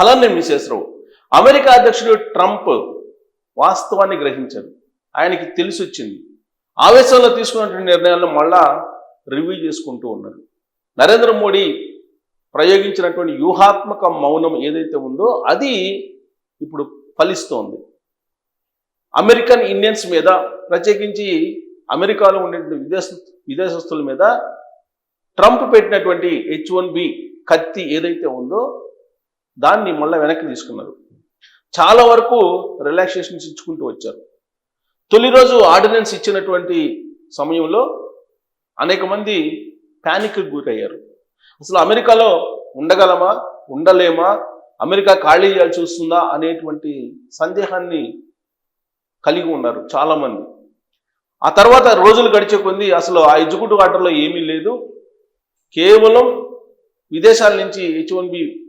ఫలాన్ని మిస్ చేసినావు అమెరికా అధ్యక్షుడు ట్రంప్ వాస్తవాన్ని గ్రహించారు ఆయనకి తెలిసి వచ్చింది ఆవేశంలో తీసుకున్నటువంటి నిర్ణయాలను మళ్ళా రివ్యూ చేసుకుంటూ ఉన్నాడు నరేంద్ర మోడీ ప్రయోగించినటువంటి వ్యూహాత్మక మౌనం ఏదైతే ఉందో అది ఇప్పుడు ఫలిస్తోంది. అమెరికన్ ఇండియన్స్ మీద ప్రత్యేకించి అమెరికాలో ఉండేటువంటి విదేశ విదేశస్తుల మీద ట్రంప్ పెట్టినటువంటి హెచ్ వన్ బి కత్తి ఏదైతే ఉందో దాన్ని మళ్ళీ వెనక్కి తీసుకున్నారు. చాలా వరకు రిలాక్సేషన్స్ ఇచ్చుకుంటూ వచ్చారు. తొలి రోజు ఆర్డినెన్స్ ఇచ్చినటువంటి సమయంలో అనేక మంది ప్యానిక్కి గురయ్యారు. అసలు అమెరికాలో ఉండగలమా ఉండలేమా అమెరికా ఖాళీ చేయాల్సి వస్తుందా అనేటువంటి సందేహాన్ని కలిగి ఉన్నారు చాలామంది. ఆ తర్వాత రోజులు గడిచే కొంది అసలు ఆ ఎగ్జిక్యూటివ్ ఆర్డర్లో ఏమీ లేదు. కేవలం విదేశాల నుంచి హెచ్ వన్ బి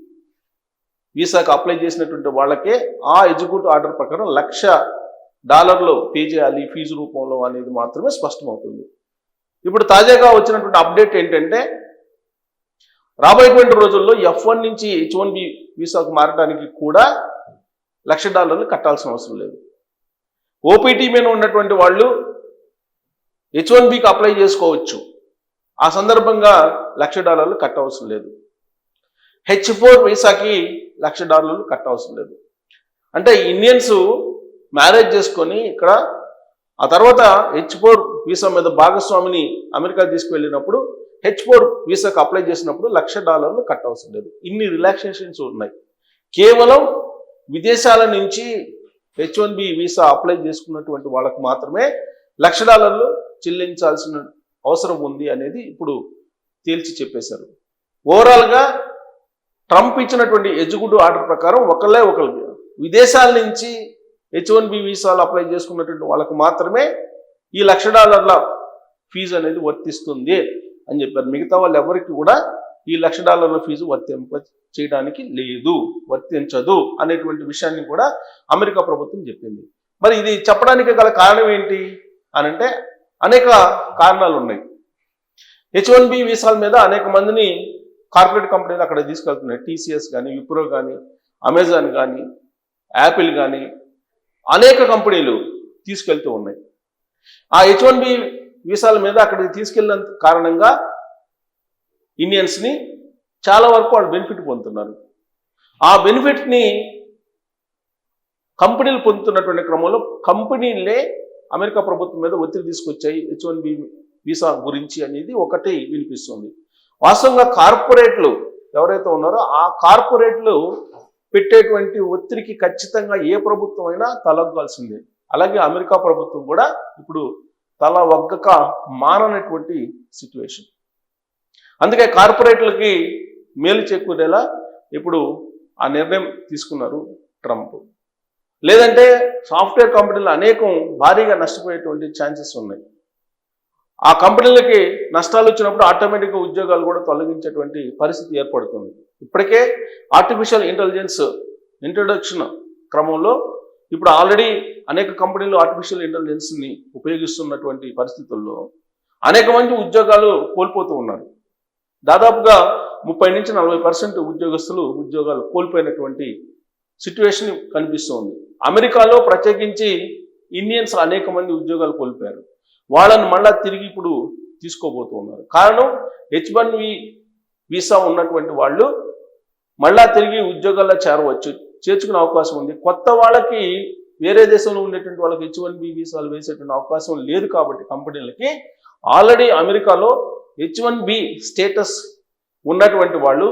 వీసాకు అప్లై చేసినటువంటి వాళ్ళకే ఆ ఎగ్జిక్యూటివ్ ఆర్డర్ ప్రకారం లక్ష డాలర్లు పే చేయాలి ఫీజు రూపంలో అనేది మాత్రమే స్పష్టమవుతుంది. ఇప్పుడు తాజాగా వచ్చినటువంటి అప్డేట్ ఏంటంటే రాబోయేటువంటి రోజుల్లో ఎఫ్ వన్ నుంచి హెచ్ వన్ బి వీసాకు మారడానికి కూడా లక్ష డాలర్లు కట్టాల్సిన అవసరం లేదు. ఓపీటీ మీద ఉన్నటువంటి వాళ్ళు హెచ్ వన్ బికి అప్లై చేసుకోవచ్చు. ఆ సందర్భంగా లక్ష డాలర్లు కట్టవసరం లేదు. హెచ్ ఫోర్ వీసాకి లక్ష డాలర్లు కట్టవసరం లేదు. అంటే ఇండియన్స్ మ్యారేజ్ చేసుకొని ఇక్కడ ఆ తర్వాత హెచ్ ఫోర్ వీసా మీద భాగస్వామిని అమెరికా తీసుకువెళ్ళినప్పుడు హెచ్ ఫోర్ వీసాకు అప్లై చేసినప్పుడు లక్ష డాలర్లు కట్టవసరం లేదు. ఇన్ని రిలాక్సేషన్స్ ఉన్నాయి. కేవలం విదేశాల నుంచి H one B visa apply చేసుకున్నటువంటి వాళ్ళకు మాత్రమే లక్ష డాలర్లు చెల్లించాల్సిన అవసరం ఉంది అనేది ఇప్పుడు తేల్చి చెప్పేశారు. ఓవరాల్గా ట్రంప్ ఇచ్చినటువంటి ఎగ్జిక్యూటివ్ ఆర్డర్ ప్రకారం ఒకళ్ళే ఒకళ్ళు విదేశాల నుంచి హెచ్ వన్ బి వీసాలు అప్లై చేసుకున్నటువంటి వాళ్ళకు మాత్రమే ఈ లక్ష డాలర్ల ఫీజు అనేది వర్తిస్తుంది అని చెప్పారు. మిగతా వాళ్ళు ఎవరికి కూడా ఈ లక్ష డాలర్ల ఫీజు వర్తింప చేయడానికి లేదు వర్తించదు అనేటువంటి విషయాన్ని కూడా అమెరికా ప్రభుత్వం చెప్పింది. మరి ఇది చెప్పడానికి గల కారణం ఏంటి అని అంటే అనేక కారణాలు ఉన్నాయి. హెచ్ వన్ బి వీసాల మీద అనేక మందిని కార్పొరేట్ కంపెనీలు అక్కడ తీసుకెళ్తున్నాయి. టీసీఎస్ కానీ విప్రో కానీ అమెజాన్ కానీ యాపిల్ కానీ అనేక కంపెనీలు తీసుకెళ్తూ ఉన్నాయి. ఆ హెచ్ వన్ బి వీసాల మీద అక్కడికి తీసుకెళ్ళిన కారణంగా ఇండియన్స్ని చాలా వరకు వాళ్ళు బెనిఫిట్ పొందుతున్నారు. ఆ బెనిఫిట్ని కంపెనీలు పొందుతున్నటువంటి క్రమంలో కంపెనీలే అమెరికా ప్రభుత్వం మీద ఒత్తిడి తీసుకొచ్చాయి హెచ్ వన్ బి వీసా గురించి అనేది ఒకటి వినిపిస్తుంది. వాస్తవంగా కార్పొరేట్లు ఎవరైతే ఉన్నారో ఆ కార్పొరేట్లు పెట్టేటువంటి ఒత్తిడికి ఖచ్చితంగా ఏ ప్రభుత్వం అయినా తలొగ్గాల్సిందే. అలాగే అమెరికా ప్రభుత్వం కూడా ఇప్పుడు తల ఒగ్గక మాననటువంటి సిచ్యువేషన్. అందుకే కార్పొరేట్లకి మేలు చేకూరేలా ఇప్పుడు ఆ నిర్ణయం తీసుకున్నారు ట్రంప్. లేదంటే సాఫ్ట్వేర్ కంపెనీలు అనేకం భారీగా నష్టపోయేటువంటి ఛాన్సెస్ ఉన్నాయి. ఆ కంపెనీలకి నష్టాలు వచ్చినప్పుడు ఆటోమేటిక్గా ఉద్యోగాలు కూడా తొలగించేటువంటి పరిస్థితి ఏర్పడుతుంది. ఇప్పటికే ఆర్టిఫిషియల్ ఇంటెలిజెన్స్ ఇంట్రొడక్షన్ క్రమంలో ఇప్పుడు ఆల్రెడీ అనేక కంపెనీలు ఆర్టిఫిషియల్ ఇంటెలిజెన్స్ని ఉపయోగిస్తున్నటువంటి పరిస్థితుల్లో అనేక మంది ఉద్యోగాలు కోల్పోతూ ఉన్నారు. దాదాపుగా ముప్పై నుంచి నలభై పర్సెంట్ ఉద్యోగస్తులు ఉద్యోగాలు కోల్పోయినటువంటి సిచ్యువేషన్ కనిపిస్తోంది. అమెరికాలో ప్రత్యేకించి ఇండియన్స్ అనేక మంది ఉద్యోగాలు కోల్పోయారు. వాళ్ళని మళ్ళా తిరిగి ఇప్పుడు తీసుకోబోతూ ఉన్నారు. కారణం హెచ్ వన్ వి వీసా ఉన్నటువంటి వాళ్ళు మళ్ళా తిరిగి ఉద్యోగాల్లో చేరవచ్చు చేర్చుకునే అవకాశం ఉంది. కొత్త వాళ్ళకి వేరే దేశంలో ఉండేటువంటి వాళ్ళకి హెచ్ వన్ బి వీసాలు వేసేటువంటి అవకాశం లేదు కాబట్టి కంపెనీలకి. ఆల్రెడీ అమెరికాలో హెచ్ వన్ బి స్టేటస్ ఉన్నటువంటి వాళ్ళు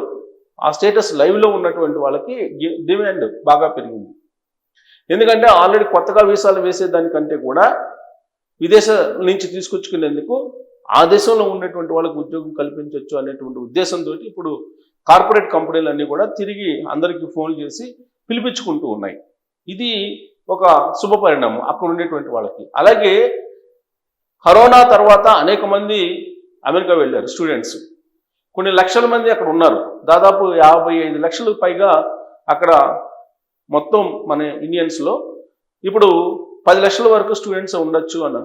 ఆ స్టేటస్ లైవ్లో ఉన్నటువంటి వాళ్ళకి డిమాండ్ బాగా పెరిగింది. ఎందుకంటే ఆల్రెడీ కొత్తగా వీసాలు వేసేదానికంటే కూడా విదేశ నుంచి తీసుకొచ్చుకునేందుకు ఆ దేశంలో ఉన్నటువంటి వాళ్ళకు ఉద్యోగం కల్పించవచ్చు అనేటువంటి ఉద్దేశంతో ఇప్పుడు కార్పొరేట్ కంపెనీలు అన్నీ కూడా తిరిగి అందరికీ ఫోన్ చేసి పిలిపించుకుంటూ ఉన్నాయి. ఇది ఒక శుభ పరిణామం అక్కడ ఉండేటువంటి వాళ్ళకి. అలాగే కరోనా తర్వాత అనేక మంది అమెరికా వెళ్ళారు స్టూడెంట్స్. కొన్ని లక్షల మంది అక్కడ ఉన్నారు. దాదాపు యాభై ఐదు లక్షలకు పైగా అక్కడ మొత్తం మన ఇండియన్స్లో. ఇప్పుడు పది లక్షల వరకు స్టూడెంట్స్ ఉండొచ్చు అని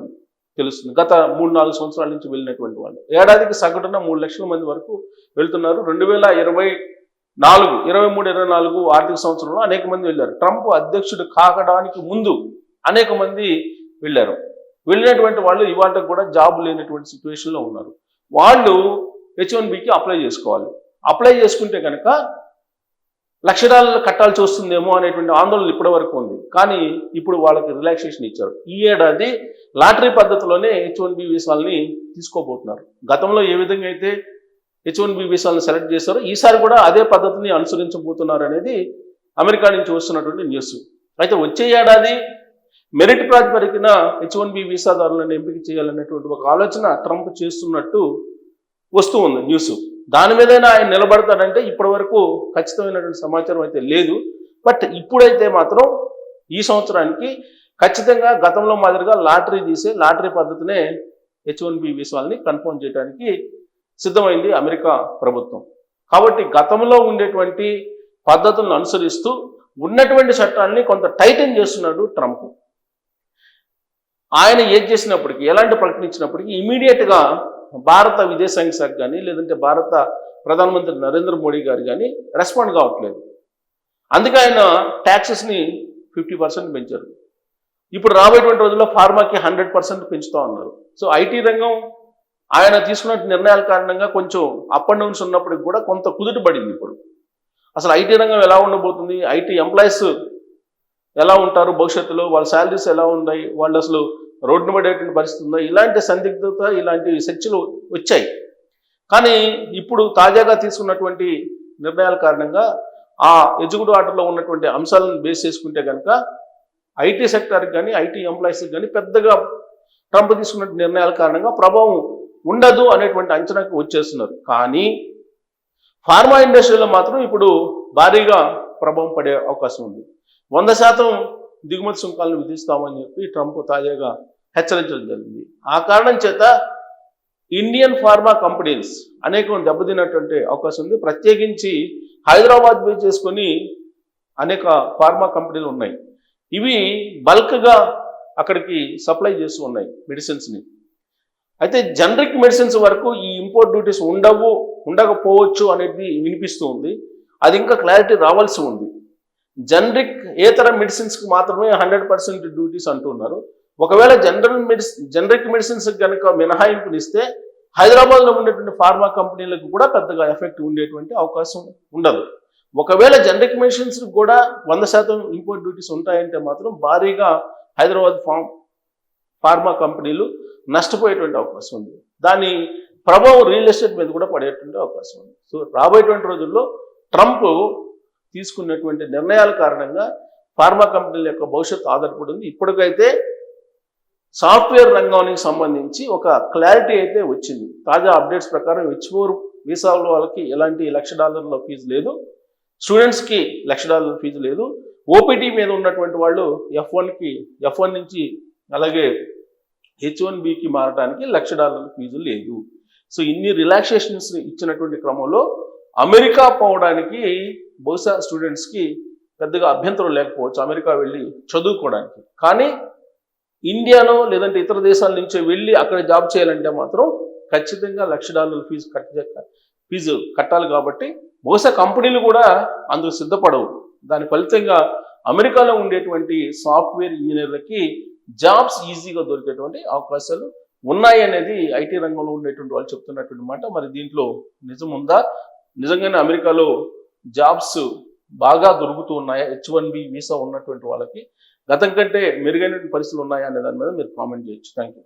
తెలుస్తుంది. గత మూడు నాలుగు సంవత్సరాల నుంచి వెళ్ళినటువంటి వాళ్ళు. ఏడాదికి సగటున మూడు లక్షల మంది వరకు వెళ్తున్నారు. రెండు వేల ఇరవై నాలుగు ఇరవై మూడు ఇరవై నాలుగు ఆర్థిక సంవత్సరంలో అనేక మంది వెళ్ళారు. ట్రంప్ అధ్యక్షుడు కాకడానికి ముందు అనేక మంది వెళ్ళారు. వెళ్ళినటువంటి వాళ్ళు ఇవాళ కూడా జాబ్ లేనటువంటి సిచ్యువేషన్లో ఉన్నారు. వాళ్ళు హెచ్ వన్ బికి అప్లై చేసుకోవాలి. అప్లై చేసుకుంటే కనుక లక్షణాలు కట్టాల్సి వస్తుందేమో అనేటువంటి ఆందోళన ఇప్పటి వరకు ఉంది. కానీ ఇప్పుడు వాళ్ళకి రిలాక్సేషన్ ఇచ్చారు. ఈ ఏడాది లాటరీ పద్ధతిలోనే హెచ్ వన్ బి వీసాలని తీసుకోబోతున్నారు. గతంలో ఏ విధంగా అయితే హెచ్ వన్ బి వీసాలను సెలెక్ట్ చేశారో ఈసారి కూడా అదే పద్ధతిని అనుసరించబోతున్నారు అనేది అమెరికా నుంచి వస్తున్నటువంటి న్యూస్. అయితే వచ్చే ఏడాది మెరిట్ ప్రాతిపదికన హెచ్ వన్ బి వీసాదారులను ఎంపిక చేయాలనేటువంటి ఒక ఆలోచన ట్రంప్ చేస్తున్నట్టు వస్తూ ఉంది న్యూస్. దాని మీదైనా ఆయన నిలబడతాడంటే ఇప్పటి వరకు ఖచ్చితమైనటువంటి సమాచారం అయితే లేదు. బట్ ఇప్పుడైతే మాత్రం ఈ సంవత్సరానికి ఖచ్చితంగా గతంలో మాదిరిగా లాటరీ తీసే లాటరీ పద్ధతినే హెచ్ వన్ బి వీసాలని కన్ఫర్మ్ చేయడానికి సిద్ధమైంది అమెరికా ప్రభుత్వం. కాబట్టి గతంలో ఉండేటువంటి పద్ధతులను అనుసరిస్తూ ఉన్నటువంటి చట్టాన్ని కొంత టైటన్ చేస్తున్నాడు ట్రంప్. ఆయన ఏం చేసినప్పటికీ ఎలాంటి ప్రకటించినప్పటికీ ఇమీడియట్గా భారత విదేశాంగ శాఖ కానీ లేదంటే భారత ప్రధానమంత్రి నరేంద్ర మోడీ గారు కానీ రెస్పాండ్ కావట్లేదు. అందుకే ఆయన ట్యాక్సెస్ని ఫిఫ్టీ పర్సెంట్ పెంచారు. ఇప్పుడు రాబోయేటువంటి రోజుల్లో ఫార్మాకి హండ్రెడ్ పర్సెంట్ పెంచుతా ఉన్నారు. సో ఐటీ రంగం ఆయన తీసుకున్న నిర్ణయాల కారణంగా కొంచెం అప్ అండ్ డౌన్స్ ఉన్నప్పటికి కూడా కొంత కుదుట పడింది ఇప్పుడు. అసలు ఐటీ రంగం ఎలా ఉండబోతుంది? ఐటీ ఎంప్లాయీస్ ఎలా ఉంటారు? భవిష్యత్తులో వాళ్ళ శాలరీస్ ఎలా ఉన్నాయి వాళ్ళు అసలు రోడ్డు పడేటువంటి పరిస్థితి ఉందో? ఇలాంటి సందిగ్ధత ఇలాంటి చర్చలు వచ్చాయి. కానీ ఇప్పుడు తాజాగా తీసుకున్నటువంటి నిర్ణయాల కారణంగా ఆ ఎజుగుడు ఆటలో ఉన్నటువంటి అంశాలను బేస్ చేసుకుంటే కనుక ఐటీ సెక్టార్కి కానీ ఐటీ ఎంప్లాయీస్కి కానీ పెద్దగా ట్రంప్ తీసుకున్న నిర్ణయాల కారణంగా ప్రభావం ఉండదు అనేటువంటి అంచనాకు వచ్చేస్తున్నారు. కానీ ఫార్మా ఇండస్ట్రీలో మాత్రం ఇప్పుడు భారీగా ప్రభావం పడే అవకాశం ఉంది. వంద శాతం దిగుమతి సుంకాలను విధిస్తామని చెప్పి ట్రంప్ తాజాగా హెచ్చరించడం జరిగింది. ఆ కారణం చేత ఇండియన్ ఫార్మా కంపెనీస్ అనేకం దెబ్బతిన్నటువంటి అవకాశం ఉంది. ప్రత్యేకించి హైదరాబాద్ బేస్ చేసుకొని అనేక ఫార్మా కంపెనీలు ఉన్నాయి. ఇవి బల్క్గా అక్కడికి సప్లై చేస్తూ ఉన్నాయి మెడిసిన్స్ని అయితే జనరిక్ మెడిసిన్స్ వరకు ఈ ఇంపోర్ట్ డ్యూటీస్ ఉండవు ఉండకపోవచ్చు అనేది వినిపిస్తూ ఉంది. అది ఇంకా క్లారిటీ రావాల్సి ఉంది. జనరిక్ ఏతర మెడిసిన్స్కి మాత్రమే హండ్రెడ్ పర్సెంట్ డ్యూటీస్ అంటున్నారు ఒకవేళ జనరల్ మెడిసిన్ జనరిక్ మెడిసిన్స్ కనుక మినహాయింపునిస్తే హైదరాబాద్లో ఉండేటువంటి ఫార్మా కంపెనీలకు కూడా పెద్దగా ఎఫెక్ట్ ఉండేటువంటి అవకాశం ఉండదు. ఒకవేళ జనరిక్ మెడిసిన్స్ కూడా వంద శాతం ఇంపోర్ట్ డ్యూటీస్ ఉంటాయంటే మాత్రం భారీగా హైదరాబాద్ ఫార్మ్ ఫార్మా కంపెనీలు నష్టపోయేటువంటి అవకాశం ఉంది. దాని ప్రభావం రియల్ ఎస్టేట్ మీద కూడా పడేటువంటి అవకాశం ఉంది. సో రాబోయేటువంటి రోజుల్లో ట్రంప్ తీసుకున్నటువంటి నిర్ణయాల కారణంగా ఫార్మా కంపెనీల యొక్క భవిష్యత్తు ఆధారపడి ఉంది. ఇప్పటికైతే సాఫ్ట్వేర్ రంగానికి సంబంధించి ఒక క్లారిటీ అయితే వచ్చింది. తాజా అప్డేట్స్ ప్రకారం హెచ్ ఫోర్ వీసాల వాళ్ళకి ఎలాంటి లక్ష డాలర్ల ఫీజు లేదు. స్టూడెంట్స్కి లక్ష డాలర్ల ఫీజు లేదు. ఓపీటీ మీద ఉన్నటువంటి వాళ్ళు ఎఫ్ వన్కి ఎఫ్ వన్ నుంచి అలాగే హెచ్ వన్ బికి మారడానికి లక్ష డాలర్ల ఫీజు లేదు. సో ఇన్ని రిలాక్సేషన్స్ ఇచ్చినటువంటి క్రమంలో అమెరికా పోవడానికి బహుశా స్టూడెంట్స్కి పెద్దగా అభ్యంతరం లేకపోవచ్చు. అమెరికా వెళ్ళి చదువుకోవడానికి. కానీ ఇండియాలో లేదంటే ఇతర దేశాల నుంచి వెళ్ళి అక్కడ జాబ్ చేయాలంటే మాత్రం ఖచ్చితంగా లక్ష డాలర్ల ఫీజు కట్ట ఫీజు కట్టాలి కాబట్టి బహుశా కంపెనీలు కూడా అందుకు సిద్ధపడవు. దాని ఫలితంగా అమెరికాలో ఉండేటువంటి సాఫ్ట్వేర్ ఇంజనీర్లకి జాబ్స్ ఈజీగా దొరికేటువంటి అవకాశాలు ఉన్నాయి అనేది ఐటీ రంగంలో ఉండేటువంటి వాళ్ళు చెప్తున్నటువంటి మాట. మరి దీంట్లో నిజం ఉందా? నిజంగానే అమెరికాలో జాబ్స్ బాగా దొరుకుతూ ఉన్నాయా? హెచ్ వన్ బి వీసా ఉన్నటువంటి వాళ్ళకి గతం కంటే మెరుగైన పరిస్థితులు ఉన్నాయా అనే దాని మీద మీరు కామెంట్ చేయొచ్చు. Thank you